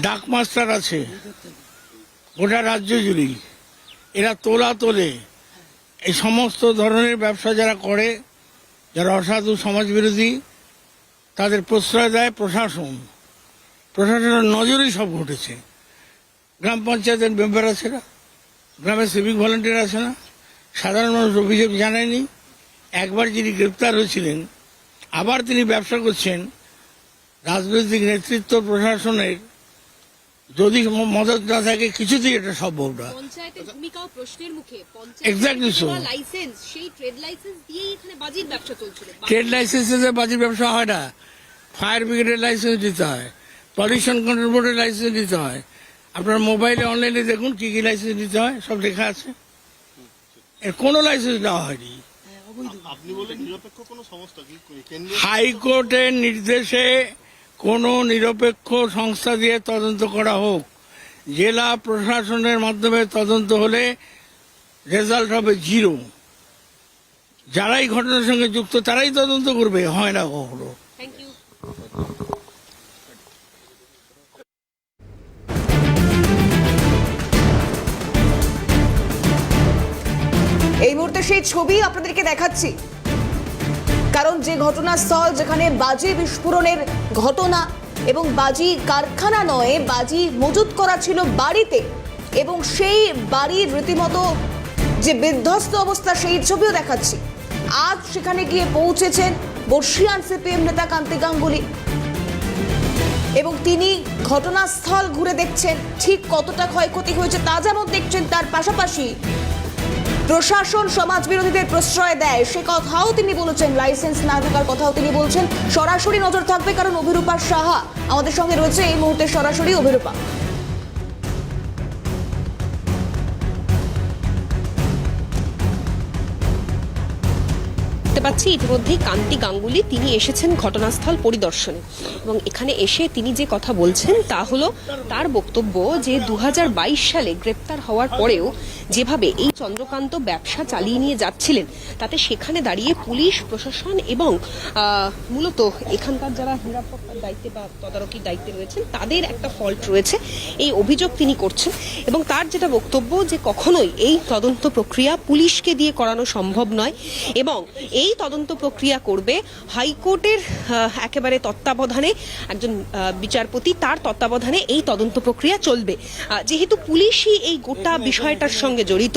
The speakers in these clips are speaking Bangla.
ডাক মাস্টার আছে। গোটা রাজ্য জুড়েই। এরা তোলা তোলে। এই সমস্ত ধরনের ব্যবসা যারা করে, যারা অসাধু সমাজ বিরোধী তাদের প্রশ্রয় দেয় প্রশাসন। প্রশাসনের নজরেই সব ঘটেছে। গ্রাম পঞ্চায়েতের মেম্বার আছে না? গ্রামের সিভিক ভলেন্টিয়ার আছে না? সাধারণ মানুষ অভিযোগ জানায়নি। একবার যিনি গ্রেপ্তার হয়েছিলেন, আবার তিনি ব্যবসা করছেন। রাজনৈতিক নেতৃত্ব প্রশাসনের যদি মদত না থাকে কিছুতেই এটা সম্ভব না। পঞ্চায়েতের ভূমিকাও প্রশ্নের মুখে। Exactly so. লাইসেন্স সেই ট্রেড লাইসেন্স দিয়েই এখানে বাজির ব্যবসা চলছিল। ট্রেড লাইসেন্সে বাজির ব্যবসা হয় না ফায়ার ব্রিগেডের লাইসেন্স দিতে হয় পলিউশন কন্ট্রোল বোর্ডের লাইসেন্স দিতে হয়। আপনার মোবাইলে অনলাইনে দেখুন কি কি লাইসেন্স দিতে হয় সব লেখা আছে। এর কোনো লাইসেন্স দেওয়া হয়নি। আপনি বলেন নিরপেক্ষ কোনো সংস্থা কি কেন্দ্রীয় হাইকোর্টের নির্দেশে কোনো নিরপেক্ষ সংস্থা দিয়ে তদন্ত করা হোক। জেলা প্রশাসনের মাধ্যমে তদন্ত হলে রেজাল্ট হবে জিরো। যারাই ঘটনার সঙ্গে যুক্ত তারাই তদন্ত করবে হয় না কখনো। এই মুহূর্তে সেই ছবি আপনাদেরকে দেখাচ্ছি। কারণ যে ঘটনাস্থল যেখানে বাজি বিস্ফোরণের ঘটনা এবং বাজি কারখানা নয়, বাজি মজুত করা ছিল বাড়িতে এবং সেই বাড়ির রীতিমতো যে বিধ্বস্ত অবস্থা, সেই ছবিও দেখাচ্ছি। আজ সেখানে গিয়ে পৌঁছেছেন বর্ষিয়ান সিপিএম নেতা কান্তি গাঙ্গুলি এবং তিনি ঘটনাস্থল ঘুরে দেখছেন ঠিক কতটা ক্ষয়ক্ষতি হয়েছে তা যেমন দেখছেন, তার পাশাপাশি প্রশাসন সমাজ বিরোধীদের প্রশ্রয় দেয়। সে কথাও তিনি বলেছেন। লাইসেন্স না থাকার কথাও তিনি বলছেন। সরাসরি নজর থাকবে কারণ অভিরূপা সাহা। আমাদের সঙ্গে রয়েছে এই মুহূর্তে সরাসরি অভিরূপা। দেখতে পাচ্ছি, ইতিমধ্যেই কান্তি গাঙ্গুলি তিনি এসেছেন ঘটনাস্থল পরিদর্শনে। এবং এখানে এসে তিনি যে কথা বলছেন তা হলো, তার বক্তব্য যে দু হাজার বাইশ সালে গ্রেপ্তার হওয়ার পরেও যেভাবে এই চন্দ্রকান্ত ব্যবসা চালিয়ে নিয়ে যাচ্ছিলেন, তাতে সেখানে দাঁড়িয়ে পুলিশ, প্রশাসন এবং মূলত এখানকার যারা নিরাপত্তার দায়িত্বে বা তদারকির দায়িত্বে রয়েছেন, তাদের একটা ফল্ট রয়েছে। এই অভিযোগ তিনি করছেন এবং তার যেটা বক্তব্য যে কখনোই এই তদন্ত প্রক্রিয়া পুলিশকে দিয়ে করানো সম্ভব নয় এবং এই তদন্ত প্রক্রিয়া করবে হাইকোর্টের একেবারে তত্ত্বাবধানে একজন বিচারপতি, তার তত্ত্বাবধানে এই তদন্ত প্রক্রিয়া চলবে। যেহেতু পুলিশই এই গোটা বিষয়টার সঙ্গে জড়িত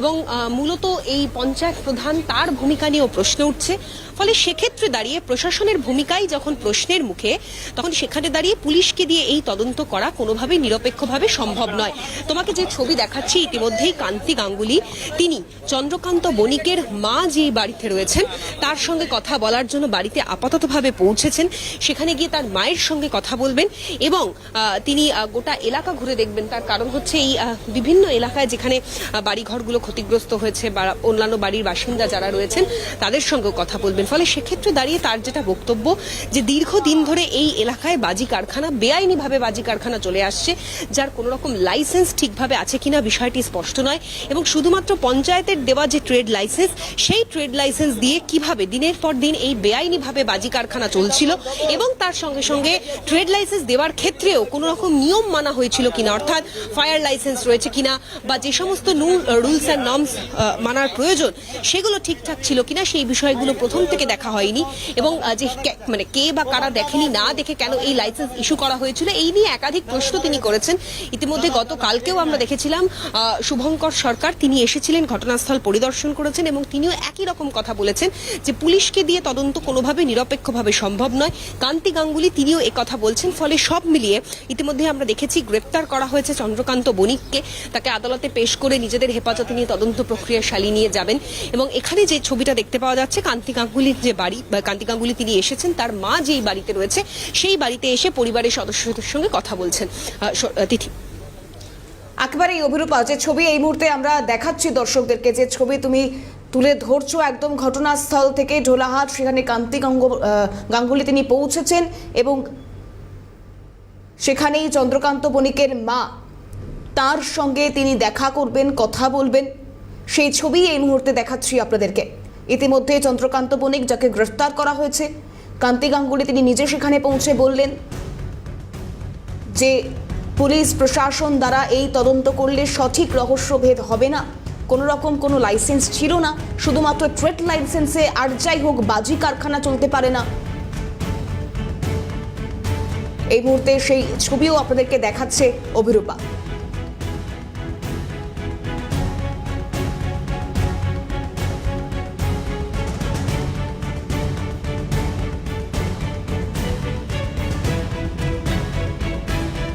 এবং মূলত এই পঞ্চায়েত প্রধান তার ভূমিকা নিয়েও প্রশ্ন উঠছে। ফলে সেক্ষেত্রে দাঁড়িয়ে প্রশাসনের ভূমিকাই যখন প্রশ্নের মুখে, তখন সেখানে দাঁড়িয়ে পুলিশকে দিয়ে এই তদন্ত করা কোনোভাবেই নিরপেক্ষভাবে সম্ভব নয়। তোমাকে যে ছবি দেখাচ্ছি, ইতিমধ্যেই কান্তি গাঙ্গুলি, তিনি চন্দ্রকান্ত বণিকের মা যে বাড়িতে রয়েছেন, তার সঙ্গে কথা বলার জন্য বাড়িতে আপাততভাবে পৌঁছেছেন। সেখানে গিয়ে তার মায়ের সঙ্গে কথা বলবেন এবং তিনি গোটা এলাকা ঘুরে দেখবেন। তার কারণ হচ্ছে এই বিভিন্ন এলাকায় যেখানে বাড়িঘরগুলো ক্ষতিগ্রস্ত হয়েছে বা অন্যান্য বাড়ির বাসিন্দা যারা রয়েছেন, তাদের সঙ্গেও কথা বলবেন। ফলে সেক্ষেত্রে দাঁড়িয়ে তার যেটা বক্তব্য যে দীর্ঘদিন ধরে এই এলাকায় বাজি কারখানা, বেআইনিভাবে বাজি কারখানা চলে আসছে, যার কোনো রকম লাইসেন্স ঠিকভাবে আছে কিনা বিষয়টি স্পষ্ট নয়। এবং শুধুমাত্র পঞ্চায়েতের দেওয়া যে ট্রেড লাইসেন্স, সেই ট্রেড লাইসেন্স দিয়ে কীভাবে দিনের পর দিন এই বেআইনিভাবে বাজি কারখানা চলছিল এবং তার সঙ্গে সঙ্গে ট্রেড লাইসেন্স দেওয়ার ক্ষেত্রেও কোনো রকম নিয়ম মানা হয়েছিল কিনা, অর্থাৎ ফায়ার লাইসেন্স রয়েছে কিনা বা যে সমস্ত রুলস অ্যান্ড নর্মস মানার প্রয়োজন, সেগুলো ঠিকঠাক ছিল কিনা, সেই বিষয়গুলো প্রথম থেকে দেখা হয়নি এবং যে মানে কে বা কারা দেখেনি না দেখে কেন এই লাইসেন্স ইস্যু করা হয়েছিল, এই নিয়ে একাধিক প্রশ্ন তিনি করেছেন। ইতিমধ্যে গতকালকেও আমরা দেখেছিলাম শুভঙ্কর সরকার তিনি এসেছিলেন, ঘটনাস্থল পরিদর্শন করেছেন এবং তিনিও একই রকম কথা বলেছেন যে পুলিশকে দিয়ে তদন্ত কোনোভাবে নিরপেক্ষভাবে সম্ভব নয়। কান্তি গাঙ্গুলি তিনিও কথা বলছেন, ফলে সব মিলিয়ে ইতিমধ্যে আমরা দেখেছি গ্রেপ্তার করা হয়েছে চন্দ্রকান্ত বণিককে। তাকে আদালতে পেশ করে নিজেদের হেফাজতে নিয়ে তদন্ত প্রক্রিয়া চালিয়ে নিয়ে যাবেন এবং এখানে যে ছবিটা দেখতে পাওয়া যাচ্ছে, কান্তি গাঙ্গুলির যে বাড়ি কান্তি গাঙ্গুলি তিনি এসেছেন, তার মা যেই বাড়িতে রয়েছে, সেই বাড়িতে এসে পরিবারের সদস্যদের সঙ্গে কথা বলছেন। তিথি। একেবারেই অভিরূপা যে ছবি, এই মুহূর্তে আমরা দেখাচ্ছি দর্শকদেরকে যে ছবি তুমি তুলে ধরছো একদম ঘটনাস্থল থেকে ঢোলাহাট, সেখানে কান্তি গাঙ্গুলি তিনি পৌঁছেছেন এবং সেখানেই চন্দ্রকান্ত বণিকের মা, তার সঙ্গে তিনি দেখা করবেন, কথা বলবেন। সেই ছবি এই মুহূর্তে দেখাচ্ছি আপনাদেরকে। ইতিমধ্যে চন্দ্রকান্ত বণিক যাকে গ্রেফতার করা হয়েছে কান্তি গাঙ্গুলি তিনি নিজে সেখানে পৌঁছে বললেন যে পুলিশ প্রশাসন দ্বারা এই তদন্ত করলে সঠিক রহস্যভেদ হবে না। কোনো রকম কোনো লাইসেন্স ছিল না, শুধুমাত্র ট্রেড লাইসেন্সে আর যাই হোক বাজি কারখানা চলতে পারে না। এই মুহূর্তে সেই ছবিও আপনাদেরকে দেখাচ্ছে অভিরূপা।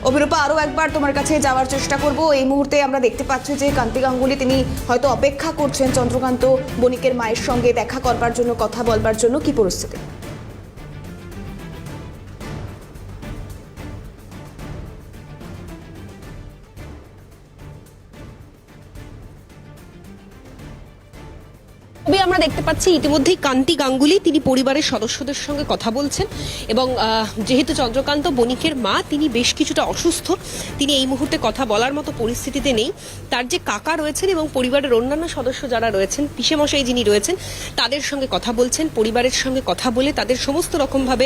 অভিরূপা আরও একবার তোমার কাছে যাওয়ার চেষ্টা করব। এই মুহূর্তে আমরা দেখতে পাচ্ছি যে কান্তি গাঙ্গুলি, তিনি হয়তো অপেক্ষা করছেন চন্দ্রকান্ত বণিকের মায়ের সঙ্গে দেখা করবার জন্য, কথা বলবার জন্য। কি পরিস্থিতি? তবে আমরা দেখতে পাচ্ছি, ইতিমধ্যেই কান্তি গাঙ্গুলি, তিনি পরিবারের সদস্যদের সঙ্গে কথা বলছেন এবং যেহেতু চন্দ্রকান্ত বণিকের মা, তিনি বেশ কিছুটা অসুস্থ। তিনি এই মুহূর্তে কথা বলার মতো পরিস্থিতিতে নেই। তার যে কাকা রয়েছেন এবং পরিবারের অন্যান্য সদস্য যারা রয়েছেন, পিসেমশাই যিনি রয়েছেন, তাদের সঙ্গে কথা বলছেন, পরিবারের সঙ্গে কথা বলে তাদের সমস্ত রকমভাবে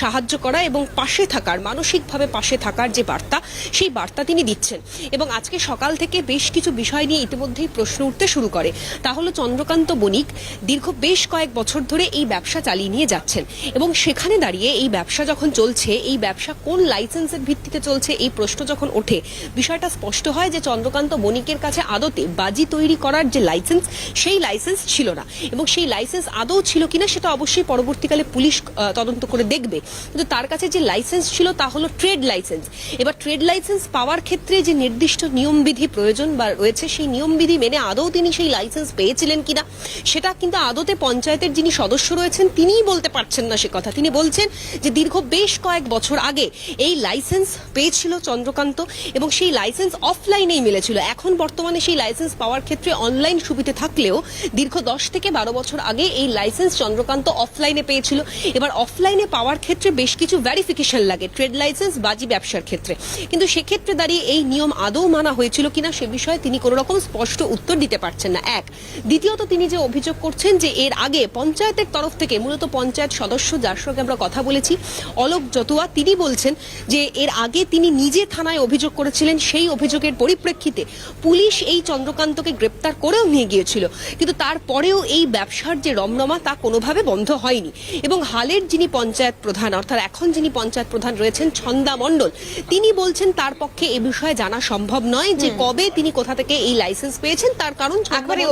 সাহায্য করা এবং পাশে থাকার, মানসিকভাবে পাশে থাকার যে বার্তা, সেই বার্তা তিনি দিচ্ছেন। এবং আজকে সকাল থেকে বেশ কিছু বিষয় নিয়ে ইতিমধ্যেই প্রশ্ন উঠতে শুরু করে। তাহলে চন্দ্রকান্ত বণিক দীর্ঘ বেশ কয়েক বছর ধরে এই ব্যবসা চালিয়ে নিয়ে যাচ্ছেন। এবং সেখানে দাঁড়িয়ে এই ব্যবসা যখন চলছে, এই ব্যবসা কোন লাইসেন্সের ভিত্তিতে চলছে, এই প্রশ্ন যখন ওঠে, বিষয়টা স্পষ্ট হয় যে চন্দ্রকান্ত বণিকের কাছে আদতে বাজি তৈরি করার যে লাইসেন্স, সেই লাইসেন্স ছিল না। এবং সেই লাইসেন্স আদৌ ছিল কিনা সেটা অবশ্যই পরবর্তীকালে পুলিশ তদন্ত করে দেখবে। কিন্তু তার কাছে যে লাইসেন্স ছিল তা হলো ট্রেড লাইসেন্স। এবার ট্রেড লাইসেন্স পাওয়ার ক্ষেত্রে যে নির্দিষ্ট নিয়মবিধি প্রয়োজন বা রয়েছে, সেই নিয়মবিধি মেনে আদৌ তিনি সেই লাইসেন্স পেয়েছিলেন কিনা সেটা কিন্তু আদতে পঞ্চায়েতের যিনি সদস্য রয়েছেন, তিনিই বলতে পারছেন না সে কথা। তিনি বলছেন যে দীর্ঘ বেশ কয়েক বছর আগে এই লাইসেন্স পেয়েছিল চন্দ্রকান্ত এবং সেই লাইসেন্স অফলাইনেই মিলেছিল। এখন বর্তমানে সেই লাইসেন্স পাওয়ার ক্ষেত্রে অনলাইন সুবিধে থাকলেও দীর্ঘ দশ থেকে বারো বছর আগে এই লাইসেন্স চন্দ্রকান্ত অফলাইনে পেয়েছিল। এবার অফলাইনে পাওয়ার ক্ষেত্রে বেশ কিছু ভ্যারিফিকেশন লাগে, ট্রেড লাইসেন্স, বাজি ব্যবসার ক্ষেত্রে। কিন্তু সেক্ষেত্রে দাঁড়িয়ে এই নিয়ম আদৌ মানা হয়েছিল কিনা সে বিষয়ে তিনি কোনো রকম স্পষ্ট উত্তর দিতে পারছেন না। এক, দ্বিতীয়ত তিনি যে অভিযোগ করছেন যে এর আগে পঞ্চায়েতের তরফ থেকে মূলত পঞ্চায়েত সদস্য যার সঙ্গে আমরা কথা বলেছি অলোক জতুয়া তিনি বলছেন যে এর আগে তিনি নিজে থানায় অভিযোগ করেছিলেন সেই অভিযোগের পরিপ্রেক্ষিতে পুলিশ এই চন্দ্রকান্তকে গ্রেপ্তার করেও নিয়ে গিয়েছিল। কিন্তু তারপরেও এই ব্যবসার যে রমরমা তা কোনোভাবে বন্ধ হয়নি। এবং হালের যিনি পঞ্চায়েত প্রধান অর্থাৎ এখন যিনি পঞ্চায়েত প্রধান রয়েছেন ছন্দা মণ্ডল তিনি বলছেন তার পক্ষে এ বিষয়ে জানা সম্ভব নয় যে কবে তিনি কোথা থেকে এই লাইসেন্স পেয়েছেন তার কারণ একবারে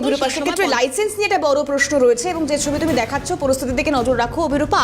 লাইসেন্স নিয়ে একটা বড় প্রশ্ন রয়েছে এবং যে ছবি তুমি দেখাচ্ছ, পরিস্থিতির দিকে নজর রাখো। অভিরূপা